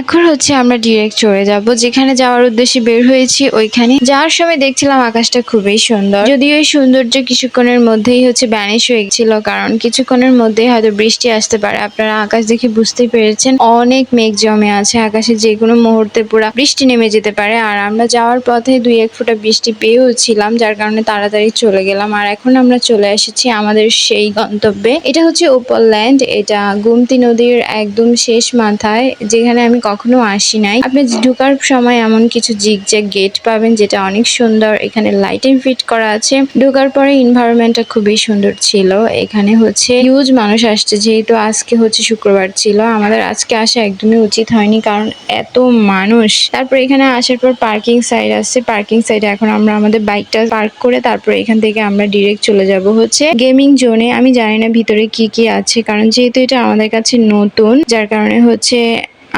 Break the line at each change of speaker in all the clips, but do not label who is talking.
এখন হচ্ছে আমরা ডিরেক্ট চলে যাব। যেখানে যাওয়ার উদ্দেশ্যে বের হয়েছি ওইখানে। যাওয়ার সময় দেখছিলাম আকাশটা খুবই সুন্দর। যদিও এই সৌন্দর্য কিছুক্ষণের মধ্যেই হচ্ছে ব্যানিশ হয়ে গেছিল, কারণ কিছুক্ষণের মধ্যেই হয়তো বৃষ্টি আসতে পারে। আপনারা আকাশ দেখে বুঝতে পেরেছেন, অনেক মেঘ জমে আছে। আকাশে যে কোনো মুহূর্তে পুরা বৃষ্টি নেমে যেতে পারে। আর আমরা যাওয়ার পথে দুই এক ফোঁটা বৃষ্টি পেয়েও ছিলাম যার কারণে তাড়াতাড়ি চলে গেলাম। আর এখন আমরা চলে এসেছি আমাদের সেই গন্তব্যে। এটা হচ্ছে উপল ল্যান্ড এটা গুমতি নদীর একদম শেষ মাথায়, যেখানে আমি কখনো আসি নাই। আপনি ঢুকার সময় এমন কিছু জিগজ্যাগ গেট পাবেন যেটা অনেক সুন্দর। এখানে লাইটিং ফিট করা আছে। ঢোকার পরে এনভায়রনমেন্টটা খুবই সুন্দর ছিল। এখানে হচ্ছে হিউজ মানুষ আসছে। যেহেতু আজকে হচ্ছে শুক্রবার ছিল, আমাদের আজকে আসা একদমই উচিত হয়নি কারণ এত মানুষ। তারপর এখানে আসার পর পার্কিং সাইড আছে। পার্কিং সাইডে এখন আমরা আমাদের বাইকটা পার্ক করে তারপর এখান থেকে আমরা ডিরেক্ট চলে যাব হচ্ছে গেমিং জোনে আমি জানি না ভিতরে কি কি আছে, কারণ যেহেতু এটা আমাদের কাছে নতুন, যার কারণে হচ্ছে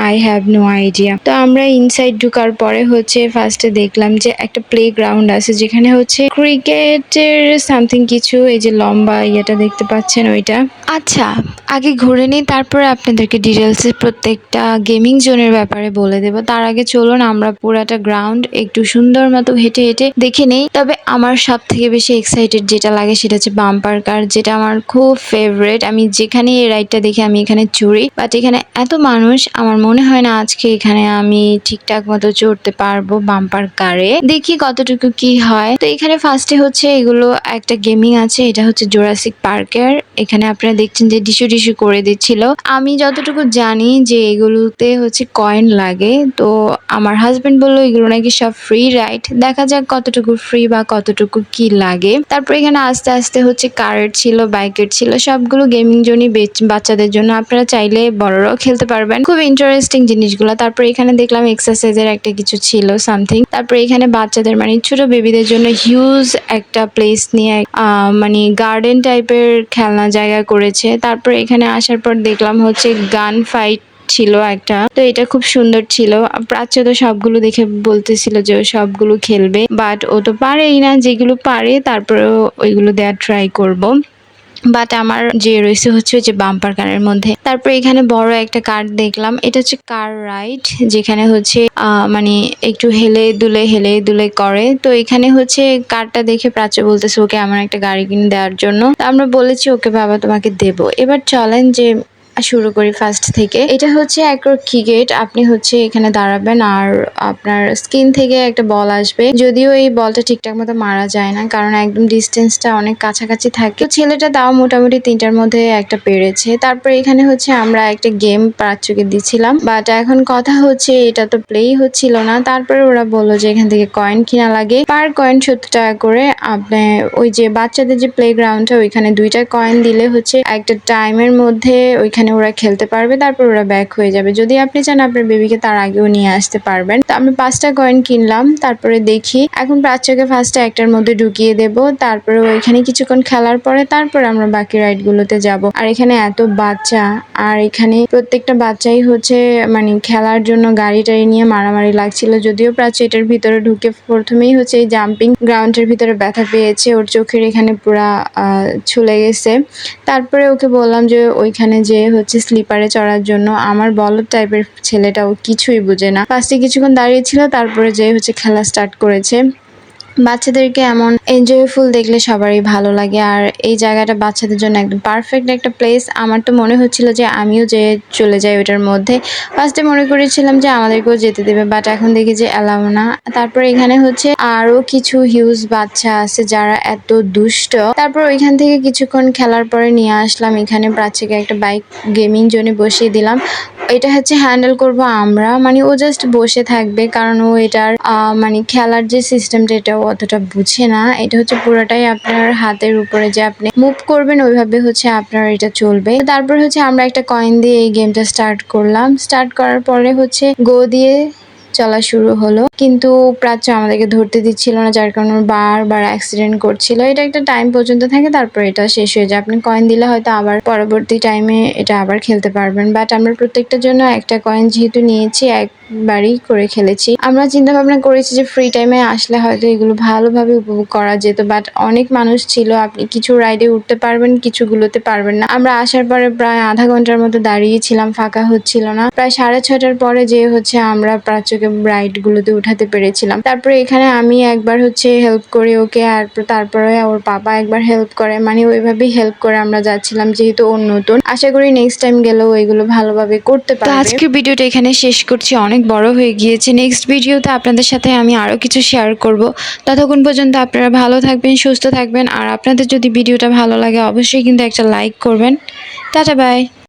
আই হ্যাভ নো আইডিয়া তো আমরা ইনসাইড ঢুকার পরে হচ্ছে ফার্স্টে দেখলাম যে একটা প্লে গ্রাউন্ড আছে যেখানে হচ্ছে ক্রিকেটের সামথিং কিছু, এই যে লম্বা ইয়েটা দেখতে পাচ্ছেন ওইটা। আচ্ছা আগে ঘুরে নিই, তারপরে আপনাদেরকে ডিটেলসে প্রত্যেকটা গেমিং জোনের ব্যাপারে বলে দেব। তার আগে চলুন, আমরা পুরাটা গ্রাউন্ড একটু সুন্দর মতো হেঁটে হেঁটে দেখে নেই। তবে আমার সব থেকে বেশি এক্সাইটেড যেটা লাগে সেটা হচ্ছে বাম্পার কার যেটা আমার খুব ফেভারেট আমি যেখানে এই রাইডটা দেখি, আমি এখানে চড়ি। বাট এখানে এত মানুষ, আমার মনে হয় না আজকে এখানে আমি ঠিকঠাক মতো চড়তে পারব বাম্পার কারে। দেখি কতটুকু কি হয়। তো এখানে ফার্স্টে হচ্ছে এগুলো একটা গেমিং আছে, এটা হচ্ছে জোরাসিক পার্কের এখানে আপনারা দেখছেন যে ডিশু ডিশু করে দিচ্ছিল। আমি যতটুকু জানি যে এগুলোতে হচ্ছে কয়েন লাগে, তো আমার হাজবেন্ড বলল, এগুলো নাকি সব ফ্রি রাইড দেখা যাক কতটুকু ফ্রি বা কতটুকু কি লাগে। তারপর এখানে আস্তে আস্তে হচ্ছে কারের ছিল, বাইকের ছিল, সবগুলো গেমিং জোনই বাচ্চাদের জন্য। আপনারা চাইলে বড়রাও খেলতে পারবেন। খুব ইন্টারেস্টিং জিনিসগুলো। তারপর এখানে দেখলাম এক্সারসাইজের একটা কিছু ছিল সামথিং তারপর এখানে বাচ্চাদের মানে ছোট বেবিদের জন্য হিউজ একটা প্লেস নিয়ে মানে গার্ডেন টাইপের খেলনা জায়গা করেছে। তারপর এখানে আসার পর দেখলাম হচ্ছে গান ফাইট ছিল একটা। তো এটা খুব সুন্দর ছিল। প্রাচ্য তো সবগুলো দেখে বলতেছিল যে ও সবগুলো খেলবে বাট ও তো পারেই না। যেগুলো পারে তারপরেও ওইগুলো দেওয়ার ট্রাই করব। বাট আমার যে রয়েছে হচ্ছে যে বাম্পার কারের মধ্যে। তারপর এখানে বড় একটা কার দেখলাম, এটা হচ্ছে কার রাইড, যেখানে হচ্ছে মানে একটু হেলে দুলে হেলে দুলে করে। তো এখানে হচ্ছে কারটা দেখে প্রাচ্য বলতেছে, ওকে আমার একটা গাড়ি কিনে দেওয়ার জন্য। আমরা বলেছি, ওকে বাবা তোমাকে দেব। এবার চলেন যে শুরু করি ফার্স্ট থেকে। এটা হচ্ছে এক ক্রিকেট আপনি হচ্ছে এখানে দাঁড়াবেন আর আপনার স্কিন থেকে একটা বল আসবে। যদিও এই বলটা ঠিকঠাক মতো মারা যায় না, কারণ একদম ডিস্টেন্সটা অনেক কাছাকাছি থাকে। ছেলেটা তাও মোটামুটি তিনটার মধ্যে একটা পেরেছে। তারপর এখানে হচ্ছে আমরা একটা গেম প্রাচ্যকে দিচ্ছিলাম। বাট এখন কথা হচ্ছে, এটা তো প্লেই হচ্ছিল না। তারপরে ওরা বলল যে এখান থেকে কয়েন কিনা লাগে। পার কয়েন সত্তর টাকা করে আপনি ওই যে বাচ্চাদের যে প্লে গ্রাউন্ডটা ওইখানে দুইটা কয়েন দিলে হচ্ছে একটা টাইমের মধ্যে ওইখানে ওরা খেলতে পারবে, তারপর ওরা ব্যাক হয়ে যাবে। যদি আপনি চান আপনার বেবিকে তার আগেও নিয়ে আসতে পারবেন। তো আমি পাঁচটা কয়েন কিনলাম, তারপরে দেখি। এখন বাচ্চাকে ফার্স্টে একটার মধ্যে ঢুকিয়ে দেব, তারপরে ওইখানে কিছুক্ষণ খেলার পরে তারপর আমরা বাকি রাইড গুলোতে যাব। আর এখানে এত বাচ্চা, আর এখানে প্রত্যেকটা বাচ্চাই হচ্ছে মানে খেলার জন্য গাড়ি টাড়ি নিয়ে মারামারি লাগছিল। যদিও প্রাচ্য এটার ভিতরে ঢুকে প্রথমেই হচ্ছে এই জাম্পিং গ্রাউন্ডের ভিতরে ব্যথা পেয়েছে, ওর চোখের এখানে পুরা ছুলে গেছে। তারপরে ওকে বললাম যে ওইখানে যে হচ্ছে স্লিপারে চড়ার জন্য। আমার বলদ টাইপের ছেলেটাও কিছুই বুঝে না। ফার্স্টে কিছুক্ষণ দাঁড়িয়ে ছিল, তারপরে যে হচ্ছে খেলা স্টার্ট করেছে। বাচ্চাদেরকে এমন এনজয়ফুল দেখলে সবারই ভালো লাগে। আর এই জায়গাটা বাচ্চাদের জন্য একদম পারফেক্ট একটা প্লেস আমার তো মনে হচ্ছিল যে আমিও যে চলে যাই ওটার মধ্যে। ফার্স্টে মনে করেছিলাম যে আমাদেরকেও যেতে দেবে বাট এখন দেখি যে এলাও না। তারপর এখানে হচ্ছে আরও কিছু হিউজ বাচ্চা আছে যারা এত দুষ্ট। তারপর ওইখান থেকে কিছুক্ষণ খেলার পরে নিয়ে আসলাম। এখানে বাচ্চাকে একটা বাইক গেমিং জোনে বসিয়ে দিলাম। এটা হচ্ছে হ্যান্ডেল করব আমরা। মানে ও জাস্ট বসে থাকবে, কারণ ও এটার মানে খেলার যে সিস্টেমটা এটা অতটা বুঝে না। এটা হচ্ছে পুরোটাই আপনার হাতের উপরে যে আপনি মুভ করবেন, ওইভাবে হচ্ছে আপনার এটা চলবে। তারপর হচ্ছে আমরা একটা কয়েন দিয়ে এই গেমটা স্টার্ট করলাম। স্টার্ট করার পরে হচ্ছে গো দিয়ে চলা শুরু হলো। কিন্তু প্রাচ্য আমাদেরকে ধরতে দিচ্ছিল না, যার কারণে বারবার অ্যাক্সিডেন্ট করছিল। এটা একটা টাইম পর্যন্ত থাকে, তারপর এটা শেষ হয়ে যায়। আপনি কয়েন দিলে হয়তো আবার পরবর্তী টাইমে এটা আবার খেলতে পারবেন। বাট আমরা প্রত্যেকটার জন্য একটা কয়েন যেহেতু নিয়েছি, এক বারই করে খেলেছি। আমরা চিন্তা ভাবনা করেছি যে ফ্রি টাইমে আসলে হয়তো এগুলো ভালোভাবে উপভোগ করা যেত বাট অনেক মানুষ ছিল আপনি কিছু রাইডে উঠতে পারবেন কিছুগুলোতে পারবেন না। আমরা আসার পরে প্রায় আধা ঘণ্টার মতো দাঁড়িয়েছিলাম ফাঁকা হচ্ছিল না। প্রায় সাড়ে ছটার পরে যে হচ্ছে আমরা প্রাচ্যকে রাইড গুলোতে উঠাতে পেরেছিলাম। তারপরে এখানে আমি একবার হচ্ছে হেল্প করি ওকে আর তারপরে ওর পাপা একবার হেল্প করে মানে ওইভাবেই হেল্প করে আমরা যাচ্ছিলাম যেহেতু ও নতুন। আশা করি নেক্সট টাইম গেলেও এগুলো ভালোভাবে করতে পারবে।
আজকের ভিডিওটা এখানে শেষ করছি। অনেক বড় হয়ে গিয়েছে। নেক্সট ভিডিওতে আপনাদের সাথে আমি আরও কিছু শেয়ার করব। ততক্ষণ পর্যন্ত আপনারা ভালো থাকবেন, সুস্থ থাকবেন। আর আপনাদের যদি ভিডিওটা ভালো লাগে, অবশ্যই কিন্তু একটা লাইক করবেন। Tata bye